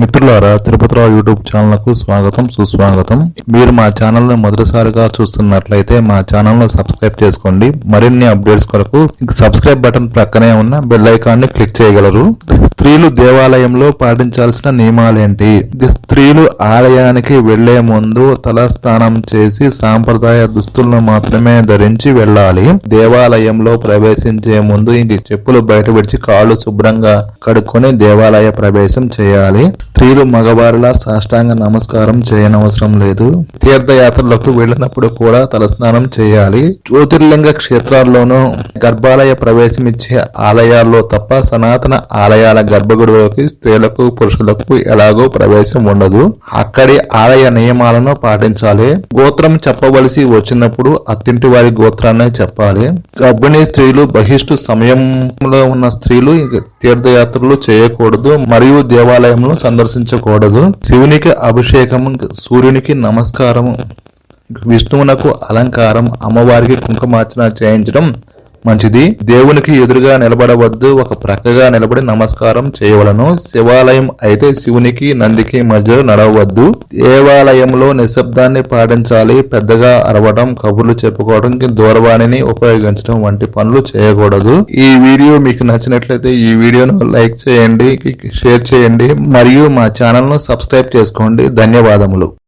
మిత్రులారా తిరుపతిరావు యూట్యూబ్ ఛానల్కు స్వాగతం సుస్వాగతం. మీరు మా ఛానల్ను మొదటిసారిగా చూస్తున్నట్లయితే మా ఛానల్ను సబ్స్క్రైబ్ చేసుకోండి. మరిన్ని అప్డేట్స్ కొరకు సబ్స్క్రైబ్ బటన్ ప్రక్కనే ఉన్న బెల్ ఐకాన్ని క్లిక్ చేయగలరు. స్త్రీలు దేవాలయంలో పాటించాల్సిన నియమాలేంటి? స్త్రీలు ఆలయానికి వెళ్ళే ముందు తల స్నానం చేసి సాంప్రదాయ దుస్తులను మాత్రమే ధరించి వెళ్ళాలి. దేవాలయంలో ప్రవేశించే ముందు ఇంక చెప్పులు బయట విడిచి కాళ్ళు శుభ్రంగా కడుక్కొని దేవాలయ ప్రవేశం చేయాలి. స్త్రీలు మగవారిలా సాష్టాంగ నమస్కారం చేయనవసరం లేదు. తీర్థయాత్రలకు వెళ్ళినప్పుడు కూడా తలస్నానం చేయాలి. జ్యోతిర్లింగ క్షేత్రాల్లోనూ గర్భాలయ ప్రవేశం ఇచ్చే ఆలయాల్లో తప్ప సనాతన ఆలయాల గర్భగుడిలోకి స్త్రీలకు పురుషులకు ఎలాగో ప్రవేశం ఉండదు. అక్కడి ఆలయ నియమాలను పాటించాలి. గోత్రం చెప్పవలసి వచ్చినప్పుడు అత్తింటి వారి గోత్రాన్నే చెప్పాలి. గర్భిణీ స్త్రీలు బహిష్టు సమయంలో ఉన్న స్త్రీలు తీర్థయాత్రలు చేయకూడదు మరియు దేవాలయంలో సందర్శించకూడదు. శివునికి అభిషేకం సూర్యునికి నమస్కారం విష్ణువునకు అలంకారం అమ్మవారికి కుంకుమార్చన చేయించడం మంచిది. దేవునికి ఎదురుగా నిలబడవద్దు ఒక ప్రక్కగా నిలబడి నమస్కారం చేయవలను. శివాలయం అయితే శివునికి నందికి మధ్యలో నడవద్దు. దేవాలయంలో నిశ్శబ్దాన్ని పాటించాలి పెద్దగా అరవడం కబుర్లు చెప్పుకోవడం దూరవాణిని ఉపయోగించడం వంటి పనులు చేయకూడదు. ఈ వీడియో మీకు నచ్చినట్లయితే ఈ వీడియోను లైక్ చేయండి షేర్ చేయండి మరియు మా ఛానల్ను సబ్స్క్రైబ్ చేసుకోండి. ధన్యవాదములు.